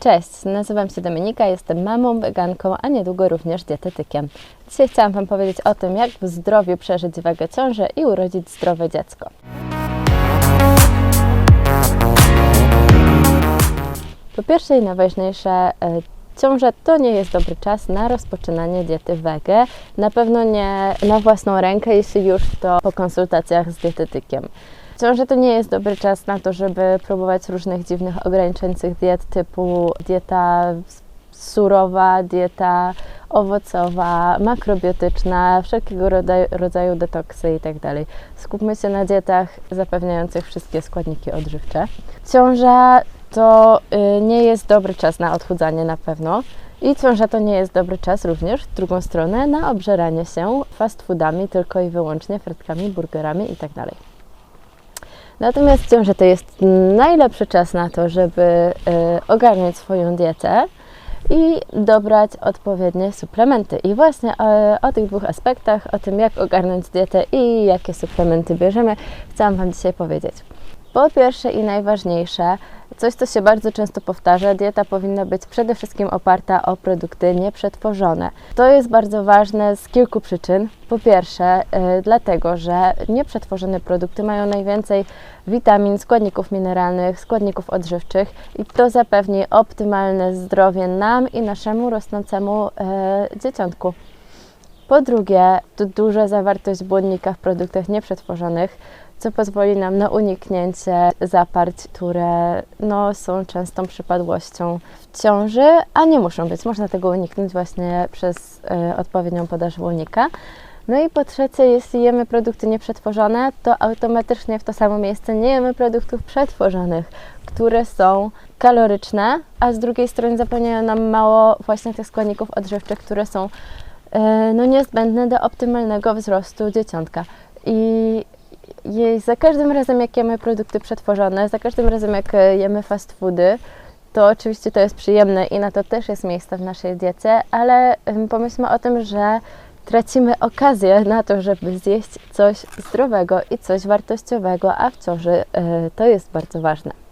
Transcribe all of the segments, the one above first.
Cześć, nazywam się Dominika, jestem mamą, weganką, a niedługo również dietetykiem. Dzisiaj chciałam Wam powiedzieć o tym, jak w zdrowiu przeżyć wagę ciąży i urodzić zdrowe dziecko. Po pierwsze i najważniejsze, e, ciąża to nie jest dobry czas na rozpoczynanie diety wege. Na pewno nie na własną rękę, jeśli już to po konsultacjach z dietetykiem. Ciąża to nie jest dobry czas na to, żeby próbować różnych dziwnych ograniczających diet typu dieta surowa, dieta owocowa, makrobiotyczna, wszelkiego rodzaju, rodzaju detoksy itd. Skupmy się na dietach zapewniających wszystkie składniki odżywcze. Ciąża to y, nie jest dobry czas na odchudzanie na pewno. I ciąża to nie jest dobry czas również w drugą stronę na obżeranie się fast foodami tylko i wyłącznie, frytkami, burgerami itd. Natomiast ciąża to jest najlepszy czas na to, żeby y, ogarnąć swoją dietę i dobrać odpowiednie suplementy. I właśnie o, o, tych dwóch aspektach, o tym jak ogarnąć dietę i jakie suplementy bierzemy, chciałam Wam dzisiaj powiedzieć. Po pierwsze i najważniejsze, coś co się bardzo często powtarza, dieta powinna być przede wszystkim oparta o produkty nieprzetworzone. To jest bardzo ważne z kilku przyczyn. Po pierwsze, yy, dlatego, że nieprzetworzone produkty mają najwięcej witamin, składników mineralnych, składników odżywczych i to zapewni optymalne zdrowie nam i naszemu rosnącemu yy, dzieciątku. Po drugie, to duża zawartość błonnika w produktach nieprzetworzonych co pozwoli nam na uniknięcie zaparć, które no, są częstą przypadłością w ciąży, a nie muszą być. Można tego uniknąć właśnie przez y, odpowiednią podaż błonnika. No i po trzecie, jeśli jemy produkty nieprzetworzone, to automatycznie w to samo miejsce nie jemy produktów przetworzonych, które są kaloryczne, a z drugiej strony zapewniają nam mało właśnie tych składników odżywczych, które są y, no, niezbędne do optymalnego wzrostu dzieciątka. I za każdym razem, jak jemy produkty przetworzone, za każdym razem, jak e, jemy fast foody, to oczywiście to jest przyjemne i na to też jest miejsce w naszej diecie, ale pomyślmy o tym, że tracimy okazję na to, żeby zjeść coś zdrowego i coś wartościowego, a w ciąży e, to jest bardzo ważne.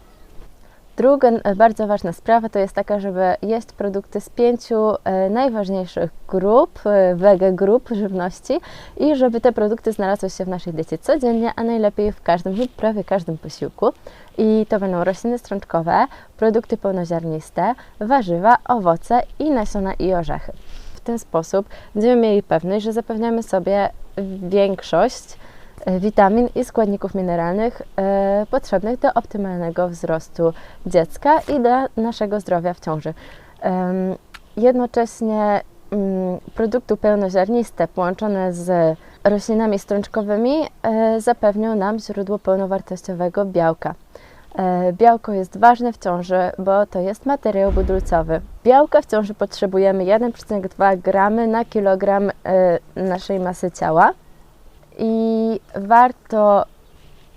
Druga e, bardzo ważna sprawa to jest taka, żeby jeść produkty z pięciu e, najważniejszych grup, e, wege grup żywności i żeby te produkty znalazły się w naszej diecie codziennie, a najlepiej w każdym lub prawie każdym posiłku. I to będą rośliny strączkowe, produkty pełnoziarniste, warzywa, owoce i nasiona i orzechy. W ten sposób będziemy mieli pewność, że zapewniamy sobie większość witamin i składników mineralnych e, potrzebnych do optymalnego wzrostu dziecka i dla naszego zdrowia w ciąży. Jednocześnie mm, produkty pełnoziarniste połączone z roślinami strączkowymi e, zapewnią nam źródło pełnowartościowego białka. Białko jest ważne w ciąży, bo to jest materiał budulcowy. Białka w ciąży potrzebujemy 1,2 g na kilogram naszej masy ciała i warto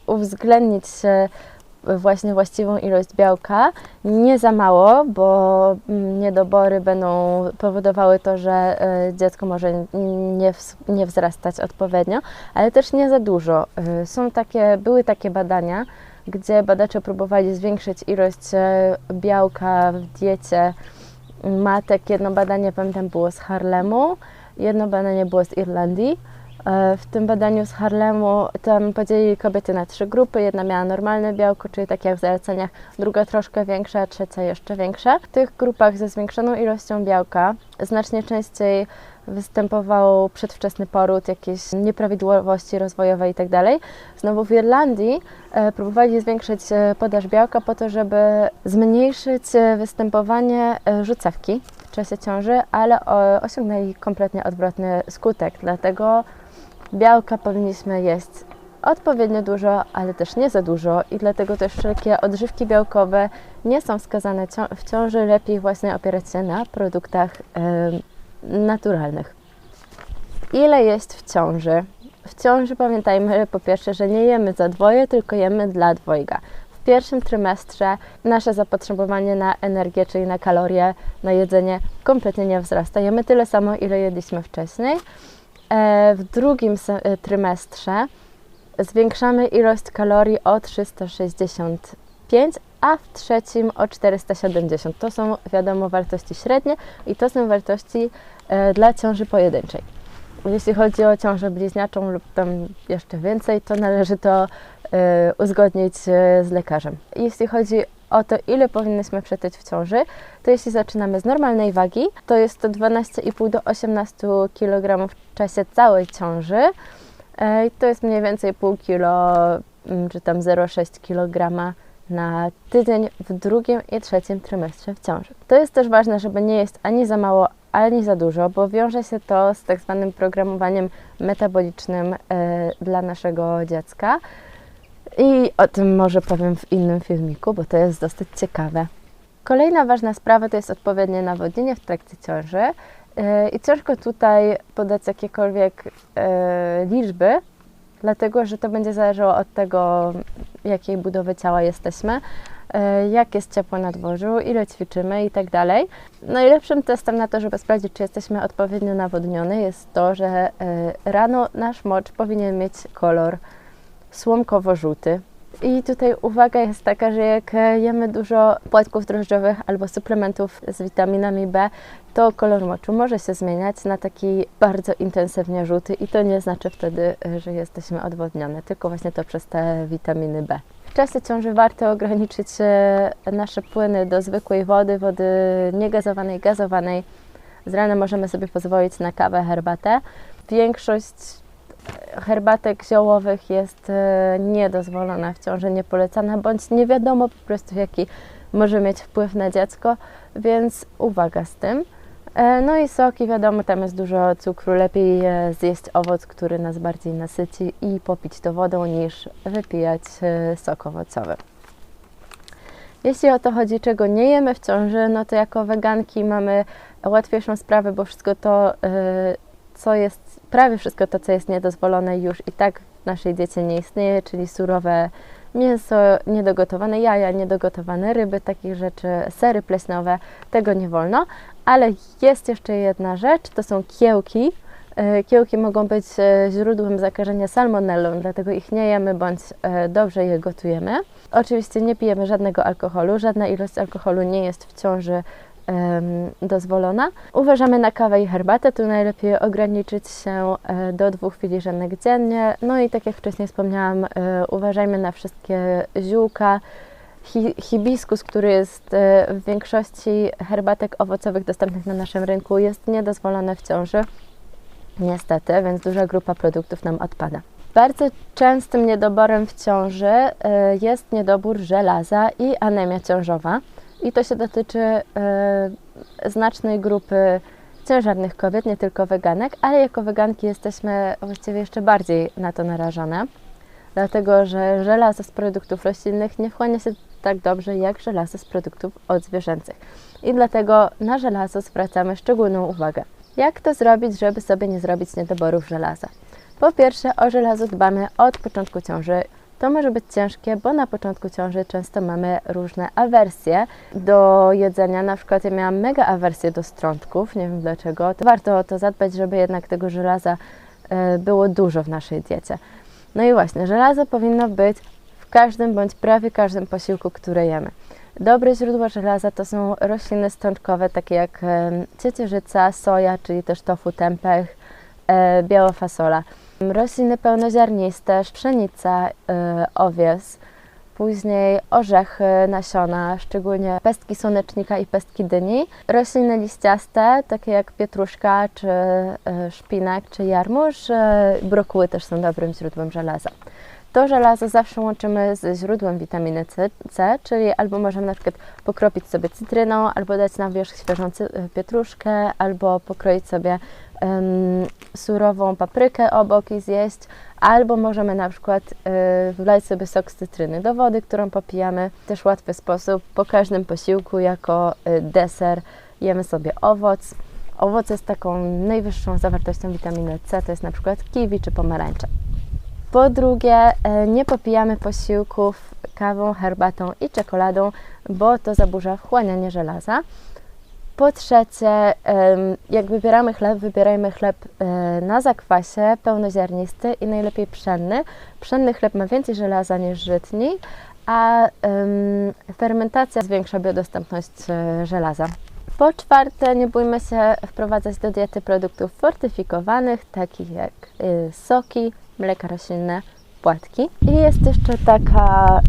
uwzględnić właśnie właściwą ilość białka, nie za mało, bo niedobory będą powodowały to, że e, dziecko może nie, wzrastać odpowiednio, ale też nie za dużo. E, są takie, były takie badania, gdzie badacze próbowali zwiększyć ilość e, białka w diecie matek. Jedno badanie, pamiętam, było z Harlemu, jedno badanie było z Irlandii w tym badaniu z Harlemu tam podzielili kobiety na trzy grupy. Jedna miała normalne białko, czyli tak jak w zaleceniach, druga troszkę większa, trzecia jeszcze większa. W tych grupach ze zwiększoną ilością białka znacznie częściej występował przedwczesny poród, jakieś nieprawidłowości rozwojowe itd. Tak Znowu w Irlandii e, próbowali zwiększyć e, podaż białka po to, żeby zmniejszyć występowanie rzucawki w czasie ciąży, ale osiągnęli kompletnie odwrotny skutek. Dlatego Białka powinniśmy jeść odpowiednio dużo, ale też nie za dużo i dlatego też wszelkie odżywki białkowe nie są wskazane w ciąży. Lepiej właśnie opierać się na produktach naturalnych. Ile jest w ciąży? W ciąży pamiętajmy po pierwsze, że nie jemy za dwoje, tylko jemy dla dwojga. W pierwszym trymestrze nasze zapotrzebowanie na energię, czyli na kalorie, na jedzenie kompletnie nie wzrasta. Jemy tyle samo, ile jedliśmy wcześniej w drugim e, trymestrze zwiększamy ilość kalorii o 365, a w trzecim o 470. To są wiadomo wartości średnie i to są wartości e, dla ciąży pojedynczej. Jeśli chodzi o ciążę bliźniaczą lub tam jeszcze więcej, to należy to e, uzgodnić e, z lekarzem. Jeśli chodzi o to, ile powinnyśmy przetyć w ciąży, to jeśli zaczynamy z normalnej wagi, to jest to 12,5 do 18 kg w czasie całej ciąży. E, to jest mniej więcej pół kilo, mm, czy tam 0,6 kg na tydzień w drugim i trzecim trymestrze w ciąży. To jest też ważne, żeby nie jest ani za mało, ani za dużo, bo wiąże się to z tak zwanym programowaniem metabolicznym e, dla naszego dziecka. I o tym może powiem w innym filmiku, bo to jest dosyć ciekawe. Kolejna ważna sprawa to jest odpowiednie nawodnienie w trakcie ciąży. E, I ciężko tutaj podać jakiekolwiek e, liczby, dlatego że to będzie zależało od tego, jakiej budowy ciała jesteśmy, e, jak jest ciepło na dworzu, ile ćwiczymy i tak dalej. Najlepszym testem na to, żeby sprawdzić, czy jesteśmy odpowiednio nawodnione, jest to, że rano nasz mocz powinien mieć kolor słomkowo-żółty. I tutaj uwaga jest taka, że jak jemy dużo płatków drożdżowych albo suplementów z witaminami B, to kolor moczu może się zmieniać na taki bardzo intensywnie żółty i to nie znaczy wtedy, że jesteśmy odwodnione, tylko właśnie to przez te witaminy B. W czasie ciąży warto ograniczyć e, nasze płyny do zwykłej wody, wody niegazowanej, gazowanej. Z rana możemy sobie pozwolić na kawę, herbatę. Większość herbatek ziołowych jest e, niedozwolona w ciąży, niepolecana, bądź nie wiadomo po prostu jaki może mieć wpływ na dziecko, więc uwaga z tym. E, no i soki, wiadomo, tam jest dużo cukru, lepiej e, zjeść owoc, który nas bardziej nasyci i popić to wodą niż wypijać sok owocowy. Jeśli o to chodzi, czego nie jemy w ciąży, no to jako weganki mamy łatwiejszą sprawę, bo wszystko to, co jest prawie wszystko to, co jest niedozwolone, już i tak w naszej diecie nie istnieje, czyli surowe mięso, niedogotowane jaja, niedogotowane ryby, takich rzeczy, sery pleśniowe, tego nie wolno. Ale jest jeszcze jedna rzecz, to są kiełki. E, kiełki mogą być e, źródłem zakażenia salmonellą, dlatego ich nie jemy bądź e, dobrze je gotujemy. Oczywiście nie pijemy żadnego alkoholu, żadna ilość alkoholu nie jest w ciąży dozwolona. Uważamy na kawę i herbatę, tu najlepiej ograniczyć się e, do dwóch filiżanek dziennie. No i tak jak wcześniej wspomniałam, e, uważajmy na wszystkie ziółka, hibiskus, który jest e, w większości herbatek owocowych dostępnych na naszym rynku, jest niedozwolony w ciąży. Niestety, więc duża grupa produktów nam odpada. Bardzo częstym niedoborem w ciąży jest niedobór żelaza i anemia ciążowa i to się dotyczy e, znacznej grupy ciężarnych kobiet, nie tylko weganek, ale jako weganki jesteśmy właściwie jeszcze bardziej na to narażone, dlatego że żelazo z produktów roślinnych nie wchłania się tak dobrze jak żelazo z produktów odzwierzęcych. I dlatego na żelazo zwracamy szczególną uwagę. Jak to zrobić, żeby sobie nie zrobić niedoborów żelaza? Po pierwsze, o żelazo dbamy od początku ciąży to może być ciężkie, bo na początku ciąży często mamy różne awersje do jedzenia. Na przykład ja miałam mega awersję do strączków, nie wiem dlaczego. To warto o to zadbać, żeby jednak tego żelaza e, było dużo w naszej diecie. No i właśnie, żelazo powinno być w każdym bądź prawie każdym posiłku, który jemy. Dobre źródła żelaza to są rośliny strączkowe, takie jak ciecierzyca, soja, czyli też tofu, tempeh, e, biała fasola. Rośliny pełnoziarniste, pszenica, yy, owies, później orzechy, nasiona, szczególnie pestki słonecznika i pestki dyni. Rośliny liściaste, takie jak pietruszka, czy yy, szpinak, czy jarmuż, yy, brokuły też są dobrym źródłem żelaza. To żelazo zawsze łączymy ze źródłem witaminy C, C, czyli albo możemy na przykład pokropić sobie cytryną, albo dać na wierzch świeżą pietruszkę, albo pokroić sobie surową paprykę obok i zjeść, albo możemy na przykład y, wlać sobie sok z cytryny do wody, którą popijamy. Też łatwy sposób. Po każdym posiłku jako y, deser jemy sobie owoc. Owoce z taką najwyższą zawartością witaminy C to jest na przykład kiwi czy pomarańcze. Po drugie, y, nie popijamy posiłków kawą, herbatą i czekoladą, bo to zaburza wchłanianie żelaza. Po trzecie, jak wybieramy chleb, wybierajmy chleb e, na zakwasie, pełnoziarnisty i najlepiej pszenny. Pszenny chleb ma więcej żelaza niż żytni, a fermentacja zwiększa biodostępność e, żelaza. Po czwarte, nie bójmy się wprowadzać do diety produktów fortyfikowanych, takich jak y, soki, mleka roślinne, płatki. I jest jeszcze taka,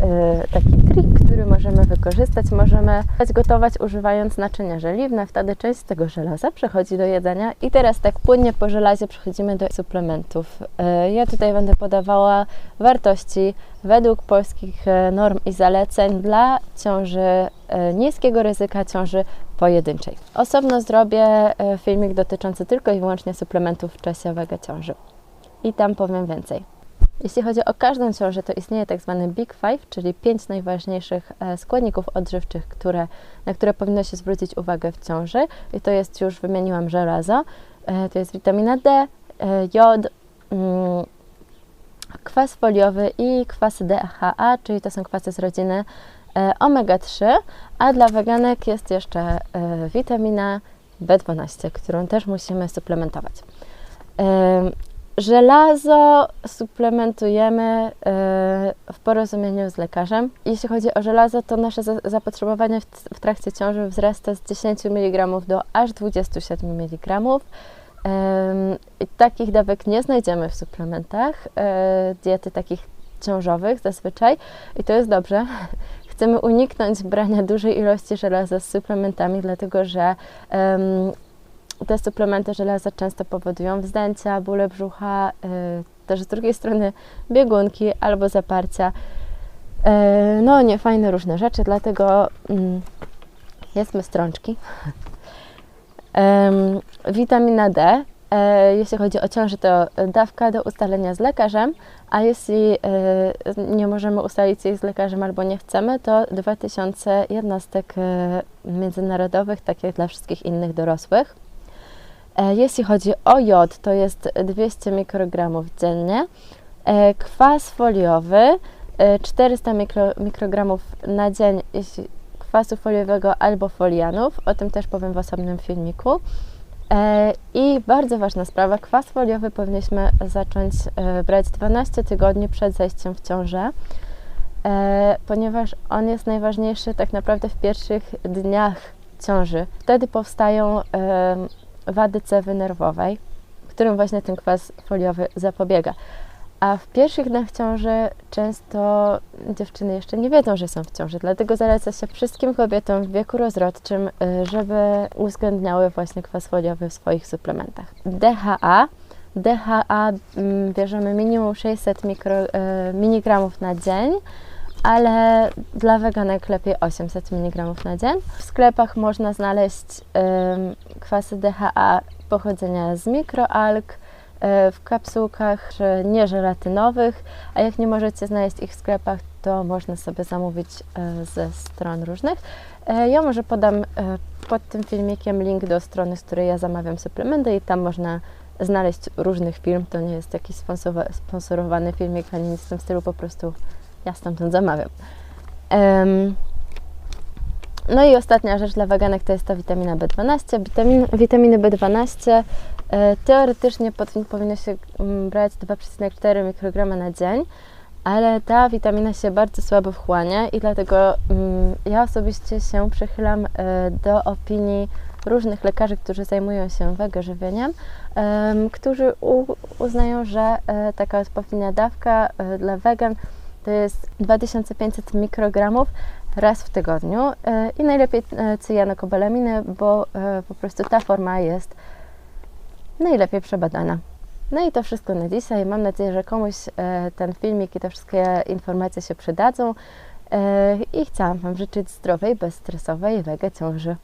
taki trik, który możemy wykorzystać. Możemy gotować używając naczynia żeliwne, wtedy część z tego żelaza przechodzi do jedzenia. I teraz tak płynnie po żelazie przechodzimy do suplementów. Y, ja tutaj będę podawała wartości według polskich e, norm i zaleceń dla ciąży e, niskiego ryzyka ciąży pojedynczej. Osobno zrobię e, filmik dotyczący tylko i wyłącznie suplementów w czasie ciąży. I tam powiem więcej. Jeśli chodzi o każdą ciążę, to istnieje tak zwany Big Five, czyli pięć najważniejszych e, składników odżywczych, które, na które powinno się zwrócić uwagę w ciąży. I to jest już, wymieniłam żelazo, e, to jest witamina D, e, jod, mm, kwas foliowy i kwasy DHA, czyli to są kwasy z rodziny e, omega-3, a dla weganek jest jeszcze witamina B12, którą też musimy suplementować. Żelazo suplementujemy e, w porozumieniu z lekarzem. Jeśli chodzi o żelazo, to nasze za- zapotrzebowanie w, trakcie ciąży wzrasta z 10 mg do aż 27 mg. Takich dawek nie znajdziemy w suplementach e, diety takich ciążowych zazwyczaj i to jest dobrze. Chcemy uniknąć brania dużej ilości żelaza z suplementami, dlatego że te suplementy żelaza często powodują wzdęcia, bóle brzucha, y, też z drugiej strony biegunki albo zaparcia. Y, no, niefajne różne rzeczy, dlatego mm, strączki. Witamina D, e, jeśli chodzi o ciążę, to dawka do ustalenia z lekarzem, a jeśli e, nie możemy ustalić jej z lekarzem albo nie chcemy, to 2000 jednostek e, międzynarodowych, tak jak dla wszystkich innych dorosłych. E, Jeśli chodzi o jod, to jest 200 mikrogramów dziennie. E, Kwas foliowy e, 400 mikro, mikrogramów na dzień jeśli kwasu foliowego albo folianów. O tym też powiem w osobnym filmiku. E, I bardzo ważna sprawa, kwas foliowy powinniśmy zacząć e, brać 12 tygodni przed zajściem w ciążę, e, ponieważ on jest najważniejszy tak naprawdę w pierwszych dniach ciąży. Wtedy powstają wady cewy nerwowej, którym właśnie ten kwas foliowy zapobiega. A w pierwszych dniach ciąży często dziewczyny jeszcze nie wiedzą, że są w ciąży, dlatego zaleca się wszystkim kobietom w wieku rozrodczym, y, żeby uwzględniały właśnie kwas foliowy w swoich suplementach. DHA. DHA mm, bierzemy minimum 600 mikro, miligramów na dzień, ale dla weganek lepiej 800 mg na dzień. W sklepach można znaleźć kwasy DHA pochodzenia z mikroalg, y, w kapsułkach nieżelatynowych, a jak nie możecie znaleźć ich w sklepach, to można sobie zamówić y, ze stron różnych. Y, Ja może podam pod tym filmikiem link do strony, z której ja zamawiam suplementy i tam można znaleźć różnych firm. To nie jest jakiś sponsorowany filmik ani nic w tym stylu, po prostu ja stamtąd zamawiam. Em, no i ostatnia rzecz dla weganek to jest ta witamina B12. Witamin, witaminy B12 e, teoretycznie powin- powinno się mm, brać 2,4 mikrograma na dzień, ale ta witamina się bardzo słabo wchłania i dlatego mm, ja osobiście się przychylam e, do opinii różnych lekarzy, którzy zajmują się wege żywieniem, em, którzy u, uznają, że e, taka odpowiednia dawka e, dla wegan to jest 2500 mikrogramów raz w tygodniu e, i najlepiej e, cyjanokobalaminy, bo e, po prostu ta forma jest najlepiej przebadana. No i to wszystko na dzisiaj. Mam nadzieję, że komuś ten filmik i te wszystkie informacje się przydadzą i chciałam Wam życzyć zdrowej, bezstresowej wege ciąży.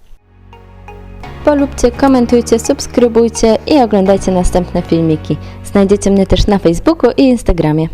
Polubcie, komentujcie, subskrybujcie i oglądajcie następne filmiki. Znajdziecie mnie też na Facebooku i Instagramie.